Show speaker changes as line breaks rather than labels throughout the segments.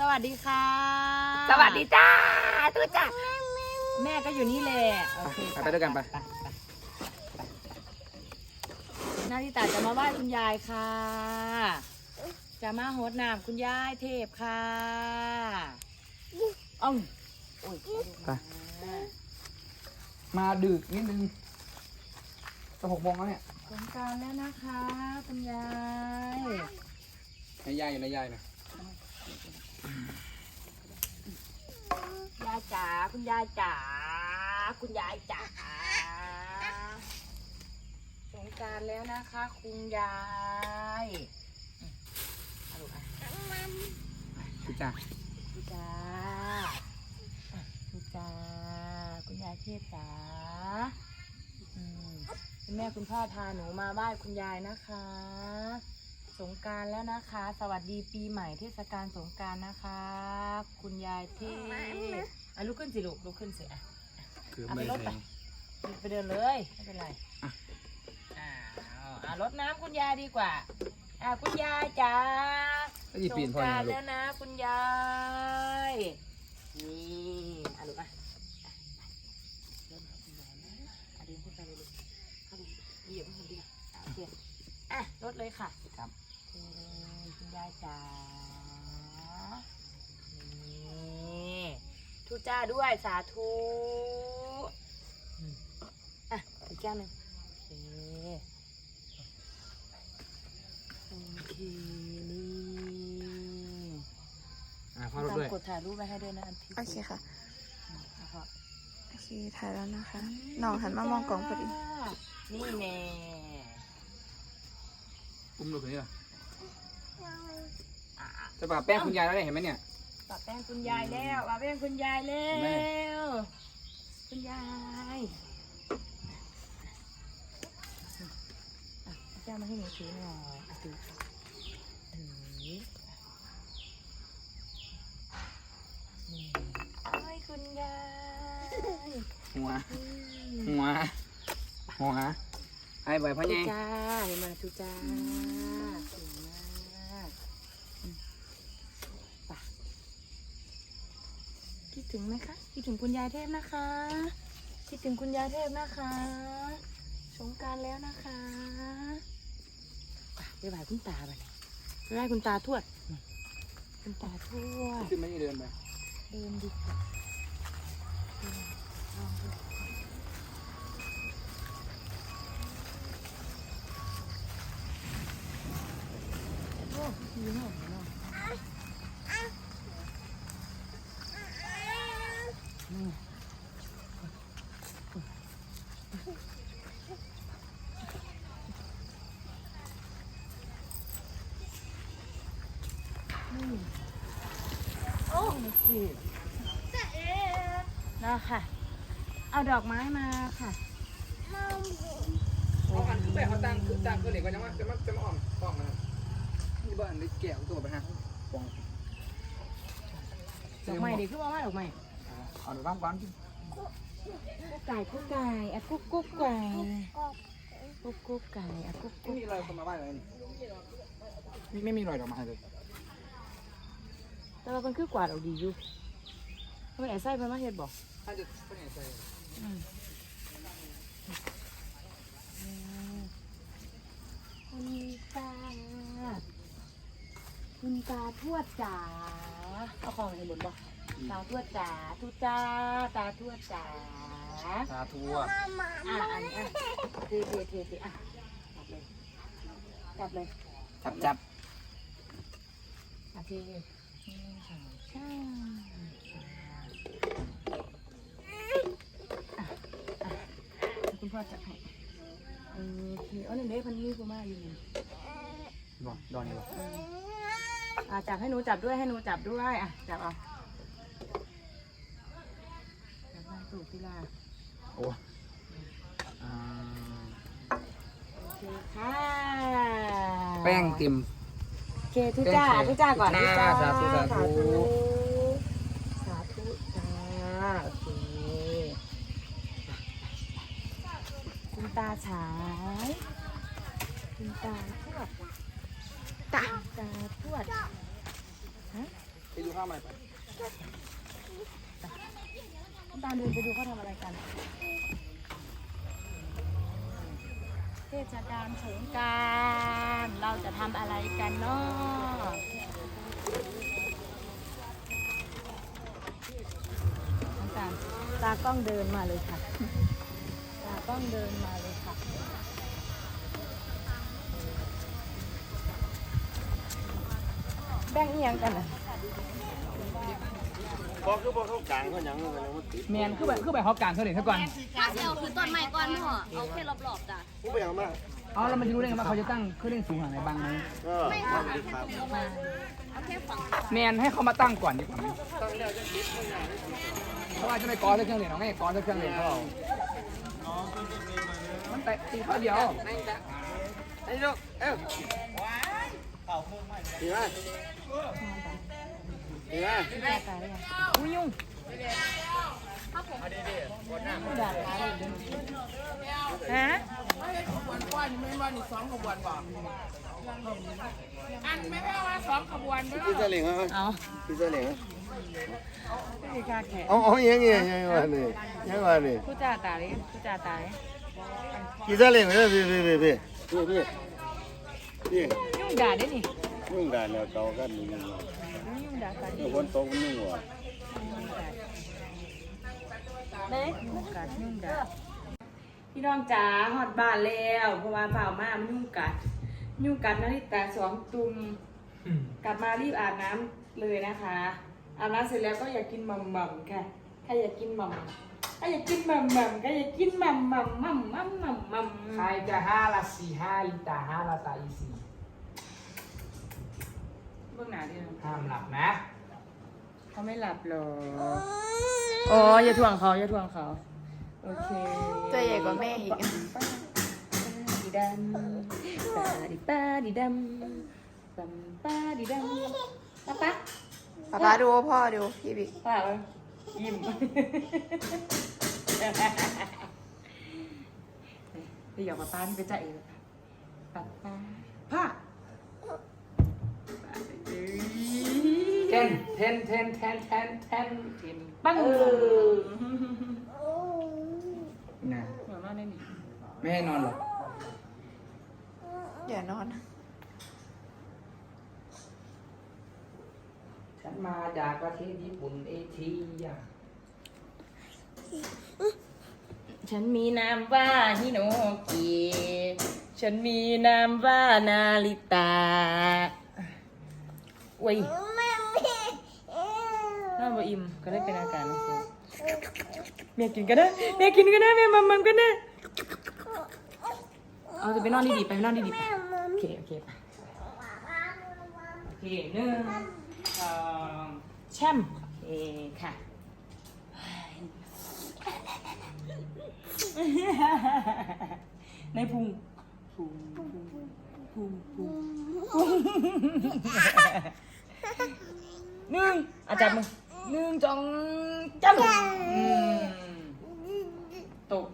สวัสดีค่ะ
สวัสดีจ้าตัวจ้า
แม่ก็อยู่นี่แหละโอเค
ไปไปด้วยกันไป
ไป หน้าที่ตาจะมาไหว้คุณยายค่ะ จะมาโหดน้ำคุณยายเทพค่ะเอ้าโอ้ย
ไป มาดึกนิดนึงจะหกโมงแล้วเนี่ย
สงกรารแล้วนะคะ คุณยาย
ในยายอยู่ในยายนะ
ยายจ๋าคุณยายจ๋าคุณยายจ๋าสงการแล้วนะคะ คุณยายเอาลูกอะ
คือจ้า
คุณจ้าคุณจ้าคุณยายเทพจ๋าคุณแม่คุณพ่อพาหนูมาไหว้คุณยายนะคะ สงกรารแล้วนะคะ สวัสดีปีใหม่เทศกาลสงกรารนะคะ คุณยายเทพอะลุกขึ้นสิลูกลุกขึ้นสิอะ
คือ
เอาไป
ไม่
รถ
แพ
ไป
ง
ไปเดินเลยไม่เป็นไรอะอ่ารดน้ำคุณยายดีกว่า อะคุณยายจ๋า
ก็ยีปีนพ่อ
สงก
ยั
รางร
ลูก
แล้วนะ คุณยายนี่อะลูกอะอะเดินหาคุณยายนะอะเดินขึ้นไปเลยลูกเข้าไปเหยียบมันดีกว่าอะโอเคอะรถเลยค่ะ
ครับ
เออคุณ ยายจ๋านี่ทุจ้าด้วยสาธุอืมอะอีกแก้วหนึ่งโอเคโอเคนี่
อ่าพ่อรถด้วย
ตามกดถ่ายรูปไว้ให้ด้วยนะอันที่
โอเคค่ะ
แล้วก็
โอเค ถ่ายแล้วนะคะ น้องหันมามองกล่องพอดี
นี่แน่
อุ้มลูกคนนี้เหรอ
อะ
จะปาแป้งคุณยายแล้วเนี่ยเห็นไหมเนี่ย
ปะแป้งคุณยายแล้วปะแป้งคุณยายแล้
แม่
วคุณยายอะเอาแก้วมาให้หนูถือหน่อยอะถือถือนี่โอ้ยคุณยาย
หัว
อืม
หัวหัวไอ้ใบพ่อ
ทุ
ใหญ่
จ้าเห็นไหมาทุจ้าเก่งมากอืมไปคิด ถึงไหมคะ คิดถึงคุณยายเทพนะคะ คิดถึงคุณยายเทพนะคะสงกรารแล้วนะคะไปไปบ่ายคุณตาไปไปไหว้คุณตาทวดอืมคุณตาทวด
ขึ้นไม่ได้เดินไป
เดินดีกว่าเดินลองดูโอ้ยหอมเนาะนี่นี่ โอ้ยสินะค่ะ เอาดอกไม้มาค่ะ
เอาอันคือแบบเอาตังคือตังคือเหล็กก็จะมาจะมาจะมาอ่อมอ่อมมานี่บ้านได้แก้วตัวไปฮะปอง
ดอกไม้ดิคือว่าว่าดอกไม้
เอาเดี๋ยวว่างบ้าน
กุ๊กไก่กุ๊กไก่อะกุ๊กกุ๊กไก่กุ๊กกุ๊กไก่อะกุ๊ก
ไม่
กุ๊ก
มีรอยคนมาบ้านเลยนี่ไม่มีรอยดอกไม้เลย
แต่ว่ามันคือกวาดเอาดีอยู่ทำไมไอ้ไส้มันมาเฮ็ดบอก
ถ้าจะไม่แน่ใจ
อืมคุณตาคุณตาทวดจ๋าเอาของให้หมดบ อกตาทวดจ๋าทุจ้าตาทวดจ๋า
สาธุ
อะอันนี้อะทเทเทเทอะจับเลยจับเลย
จับจับ
อะเทหนึ่งสองสามอะอะคุณพ่อจับให้โอเคเอาหนึ่เด้พันนี้กูมาอยู่นี่
บอกดอนนี่บอก
อะจับให้หนูจับด้วยให้หนูจับด้วยอะจับเอาจับมา สูบทีละ
โอ้อ่า
โอเคค่ะ
แป้งติ่ม
โอเคทุจ้าทุจ้าก่อนทุจ้า
สาธุสาธุ
สาธุจ้าโอเคคุณตาฉายคุณตาทวด
ตา
คุณตาทวดฮะ
ไปดูครับ ข้าวใหม่ไป
น้ำตาล เดินไปดูเขาทำอะไรกัน เทศกาลสงกรารเราจะทำอะไรกันเนาะน้ำตาลตากล้องเดินมาเลยค่ะ ตากล้องเดินมาเลยค่ะแบ่งเอียงกันอะ
พอคือพอเข้ากลางก็ยังมันยังมันติด
แมนคือแบบคือแบบเขากลางเขาเล่นเขาก่อน
ถ้าเซลคือต้นไม้ก้อนพ่อเอาแค่รอบๆจ้ะ
ผู้ไปเอามา
เอาแล้วมันจะรู้ได้ไงว่าเขาจะตั้งเครื่องเล่นสูงขนาดไหนบางไหม
ก็
ไม่ค่ะเอามาเอาแค่ฝั่ง
แมนให้เขามาตั้งก่อนดีกว่าไหมเพราะว่าจะไม่กอสักเครื่องเล่นเอาไงกอสักเครื่องเล่นเขาเอามันแต่ตีข้อเดียว
ไอ้ลูกเอ้าดีไหมดีไหม
อุ้ยยุ่งด่าขาเลยฮะ
พี่เสลิงเหรอ
เอา
พี่เสลิงเหรอ
ไม่มีกาแขก
เอาเอายังไงยังไงวะนี่ยังไงวะนี่
ผู้จ่าตาเลยผู้จ่าตาย
พี่เสลิงเหรอพี่พี่พี่พี่พี่พี่พี่
ยุ่งด่าได้นี่
ยุ่งด่าแล้วเก่ากันนี่
ยุ่งด่าตา
เออคนตกมันยุ่งว่ะ
เล็กยุ่งกัดยุ่งด่าพี่น้องจ๋าหอดบ้านแล้วเพราะว่าเปล่ามามันยุ่งกัด ยุ่งกัดนาฬิกาสองตุ่มกลับมารีบอาบน้ำเลยนะคะ อาบน้ำเสร็จแล้วก็อยากกินหม่ำหม่ำๆค่ะใครอยากกินหม่ำใครอยากกินหม่ำหม่ำๆใครอยากกินหม่ำหม่ำหม่ำหม่ำหม่ำหม่ำ
ใครจะห้าละสี่ห้าลิตาห้าละตาอีสี่
เบื้องหน้าดิ
ห้ามหลับนะ
เขาไม่หลับหรออ๋ออย่าทวงเขาอย่าทวงเขา โอเค
ตัวใหญ่กว่าแม่อีก
ดีดำปาดิปาดิดำปัมปาดิดำป้าป้า
ป๊าป๊าดูพ่อดูพี่บิ๊ก
ป้าเลยยิ้มไปหยอกป้าป้านี่ไปจ่าเองป้าป้า
ทนเทนเทนเทนเทนเทนเทน
ปัง
นะ
เหมือนมากเลยนี่
ไม่ให้นอนหรอก
อย่านอน
ฉันมาจากประเทศญี่ปุ่นเอทีย
ฉันมีนามว่าฮิโนกิฉันมีนามว่านาริตาโอ้ย น่าบอิ่มก็ได้เป็นอาการนะเชียวเมียกินก็ได้เมียกินก็ได้เมียมัมมัมก็ได้เอาจะไปนอนดีๆไปนอนดีๆไปโอเคโอเคไปโอเคหนึ่งสองแช่มโอเคค่ะในพุงพุงพุงพุงพุงหนึ่งอาจับมือหนึ่งจองจับอืมตก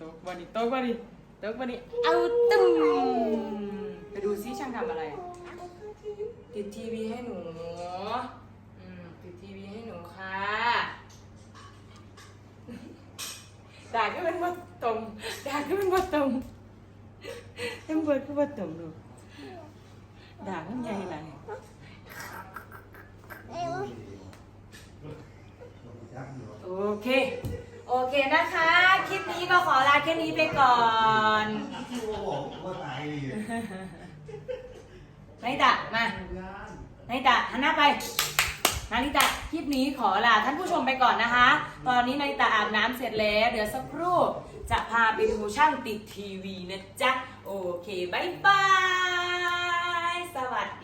ตกวันนี้ตกวันนี้ตกวันนี้เอาตึ้มไปดูซิช่างทำอะไร ติดทีวีให้หนูอืมติดทีวีให้หนูค่ะด่าก็เป็นว่าตรงด่าก็เป็นว่าตรงเอ็มเบิร์ดก็ว่าตรงดูด่าก็ใหญ่ไรโอเค โอเคนะคะ คลิปนี้ก็ขอลาแค่นี้ไปก่อนนาริตะมา นาริตะหันหน้าไป นาริตะคลิปนี้ขอลาท่านผู้ชมไปก่อนนะคะ ตอนนี้นาริตะอาบน้ำเสร็จแล้ว เดี๋ยวสักครู่จะพาไปดูช่างติดทีวีนะจ๊ะ โอเคบายบาย สวัสดีค่ะ